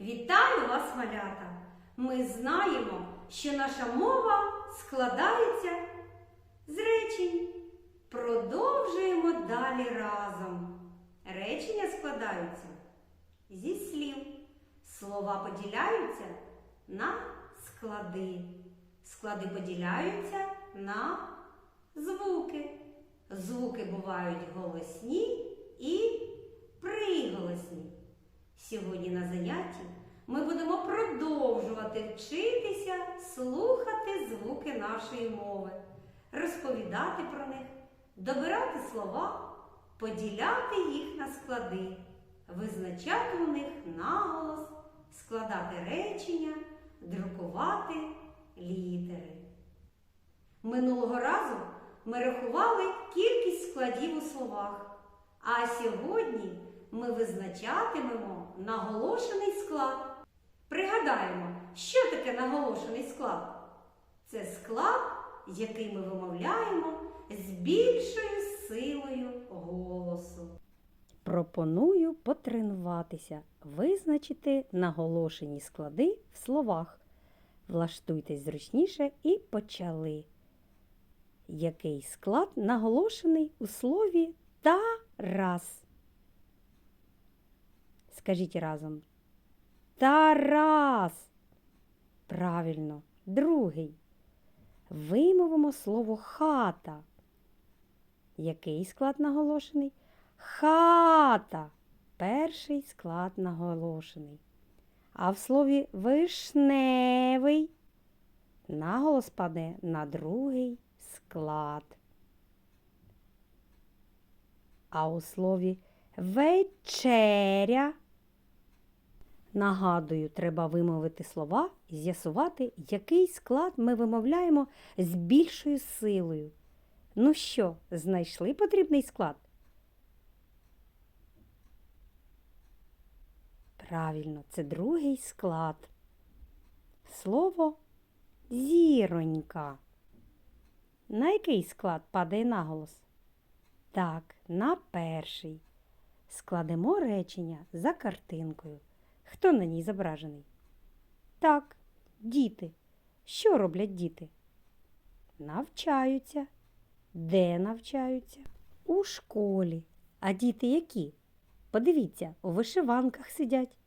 Вітаю вас, малята! Ми знаємо, що наша мова складається з речень. Продовжуємо далі разом. Речення складаються зі слів. Слова поділяються на склади. Склади поділяються на звуки. Звуки бувають голосні і приголосні. Сьогодні на занятті ми будемо продовжувати вчитися слухати звуки нашої мови, розповідати про них, добирати слова, поділяти їх на склади, визначати у них наголос, складати речення, друкувати літери. Минулого разу ми рахували кількість складів у словах, а сьогодні ми визначатимемо наголошений склад. Пригадаємо, що таке наголошений склад? Це склад, який ми вимовляємо з більшою силою голосу. Пропоную потренуватися, визначити наголошені склади в словах. Влаштуйтесь зручніше і почали. Який склад наголошений у слові Тарас? Скажіть разом. Тарас. Правильно, другий. Вимовимо слово хата. Який склад наголошений? Хата. Перший склад наголошений. А в слові вишневий наголос паде на другий склад. А у слові вечеря. Нагадую, треба вимовити слова і з'ясувати, який склад ми вимовляємо з більшою силою. Ну що, знайшли потрібний склад? Правильно, це другий склад. Слово зіронька. На який склад падає наголос? Так, на перший. Складемо речення за картинкою. Хто на ній зображений? Так, діти. Що роблять діти? Навчаються. Де навчаються? У школі. А діти які? Подивіться, у вишиванках сидять.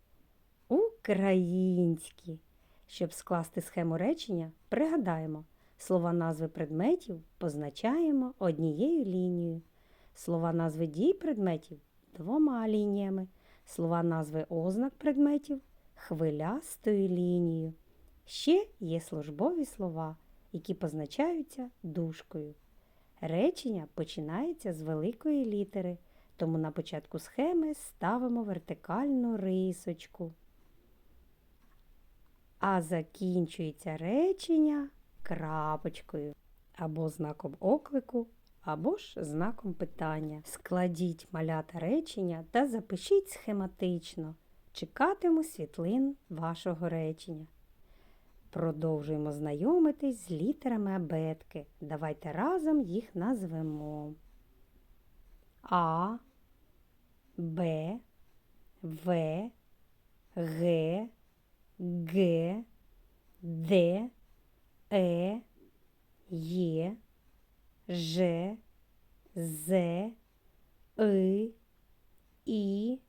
Українські. Щоб скласти схему речення, пригадаємо, слова назви предметів позначаємо однією лінією. Слова назви дій предметів двома лініями. Слова назви ознак предметів хвилястою лінією. Ще є службові слова, які позначаються дужкою. Речення починається з великої літери, тому на початку схеми ставимо вертикальну рисочку. А закінчується речення крапочкою або знаком оклику, або ж знаком питання. Складіть малята речення та запишіть схематично. Чекатиму світлин вашого речення. Продовжуємо знайомитись з літерами абетки. Давайте разом їх назвемо. А, Б, В, Г, Г, Д, Е, Є, Ж, З, И, І,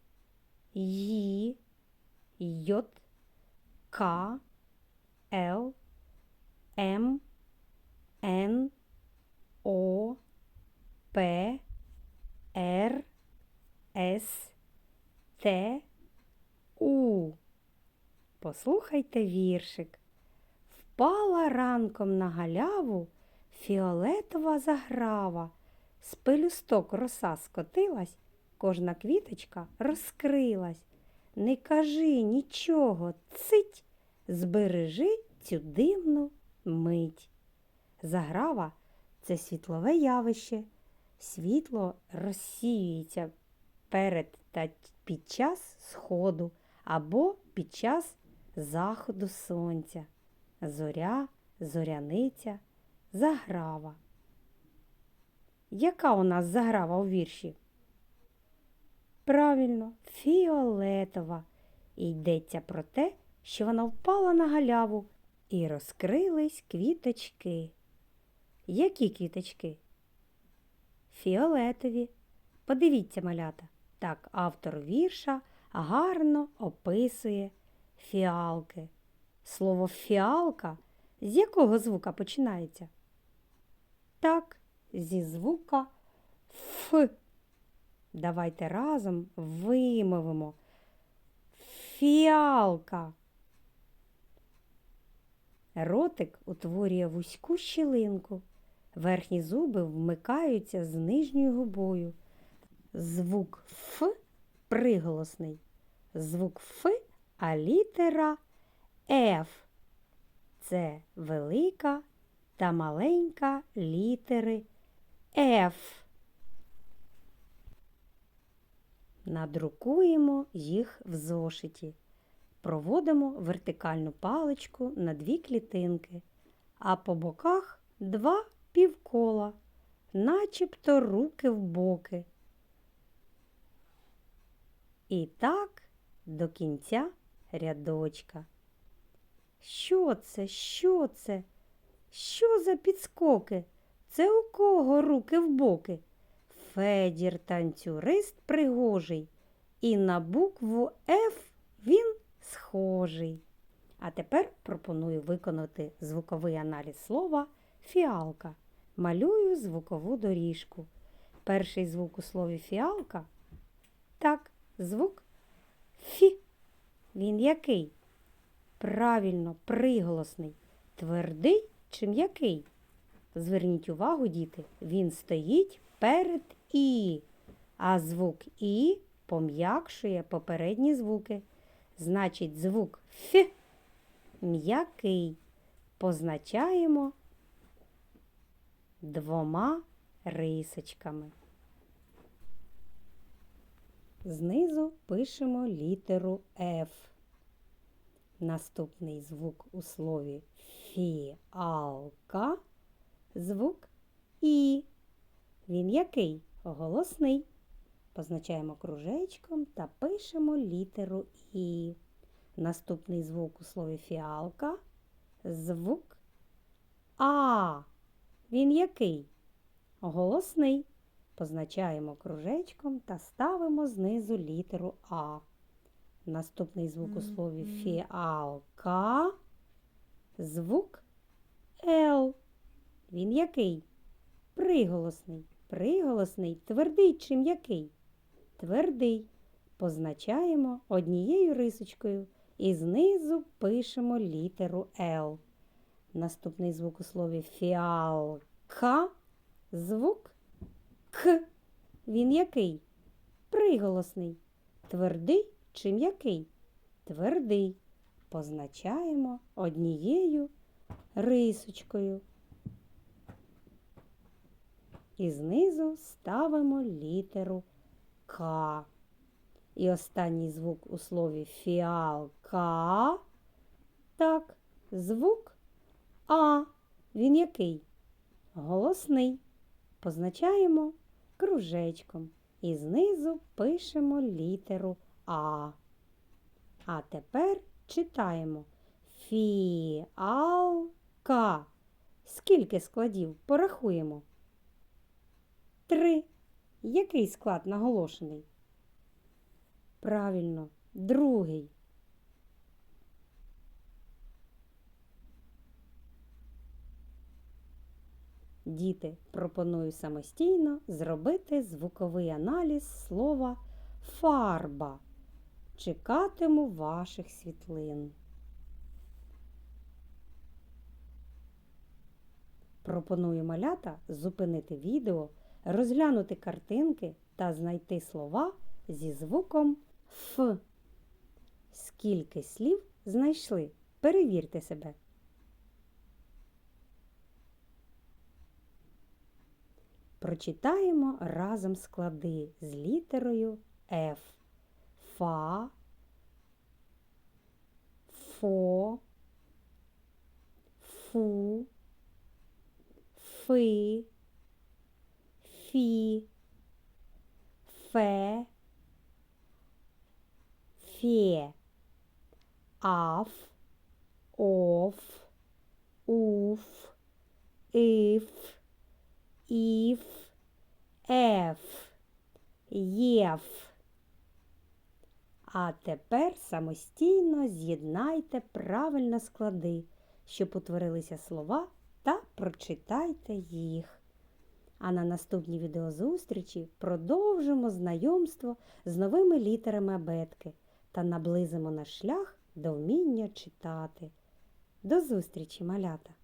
Ї, Йот, К, Л, М, Н, О, П, Р, С, Т, У. Послухайте віршик. Впала ранком на галяву фіолетова заграва. З пелюсток роса скотилась, кожна квіточка розкрилась. Не кажи нічого, цить, збережи цю дивну мить. Заграва це світлове явище. Світло розсіюється перед та під час сходу або під час заходу сонця. Зоря, зоряниця, заграва. Яка у нас заграва у вірші? Правильно, фіолетова. І йдеться про те, що вона впала на галяву і розкрились квіточки. Які квіточки? Фіолетові. Подивіться, малята. Так, автор вірша гарно описує фіалки. Слово фіалка з якого звука починається? Так, зі звука Ф. Давайте разом вимовимо. Фіалка. Ротик утворює вузьку щілинку. Верхні зуби вмикаються з нижньою губою. Звук Ф приголосний. Звук Ф, а літера Ф. Це велика та маленька літери Ф. Надрукуємо їх в зошиті. Проводимо вертикальну паличку на дві клітинки, а по боках два півкола, начебто руки в боки. І так до кінця рядочка. Що це? Що це? Що за підскоки? Це у кого руки в боки? Федір танцюрист пригожий, і на букву Ф він схожий. А тепер пропоную виконати звуковий аналіз слова фіалка. Малюю звукову доріжку. Перший звук у слові фіалка. Так, звук Фі. Він який? Правильно, приголосний. Твердий чи м'який? Зверніть увагу, діти, він стоїть перед І, а звук І пом'якшує попередні звуки. Значить, звук Ф м'який. Позначаємо двома рисочками. Знизу пишемо літеру F. Наступний звук у слові фіалка звук І. Він який? Голосний. Позначаємо кружечком та пишемо літеру І. Наступний звук у слові фіалка звук А. Він який? Голосний. Позначаємо кружечком та ставимо знизу літеру А. Наступний звук у слові фіалка. Звук Л. Він який? Приголосний. Приголосний твердий чи м'який? Твердий. Позначаємо однією рисочкою і знизу пишемо літеру Л. Наступний звук у слові фіалка. Звук К. Він який? Приголосний. Твердий чи м'який? Твердий. Позначаємо однією рисочкою. І знизу ставимо літеру К. І останній звук у слові фіалка. Так, звук А. Він який? Голосний. Позначаємо кружечком. І знизу пишемо літеру А. А тепер читаємо фіалка. Скільки складів порахуємо? Три. Який склад наголошений? Правильно, другий. Діти, пропоную самостійно зробити звуковий аналіз слова фарба. Чекатиму ваших світлин. Пропоную малята зупинити відео, розглянути картинки та знайти слова зі звуком Ф. Скільки слів знайшли? Перевірте себе. Прочитаємо разом склади з літерою Ф. Фа, Фо, Фу, Фи, Фі, Фе, Фє. аф, оф, уф, іф, іф, еф, єф. А тепер самостійно з'єднайте правильно склади, щоб утворилися слова та прочитайте їх. А на наступній відеозустрічі продовжимо знайомство з новими літерами абетки та наблизимо наш шлях до вміння читати. До зустрічі, малята!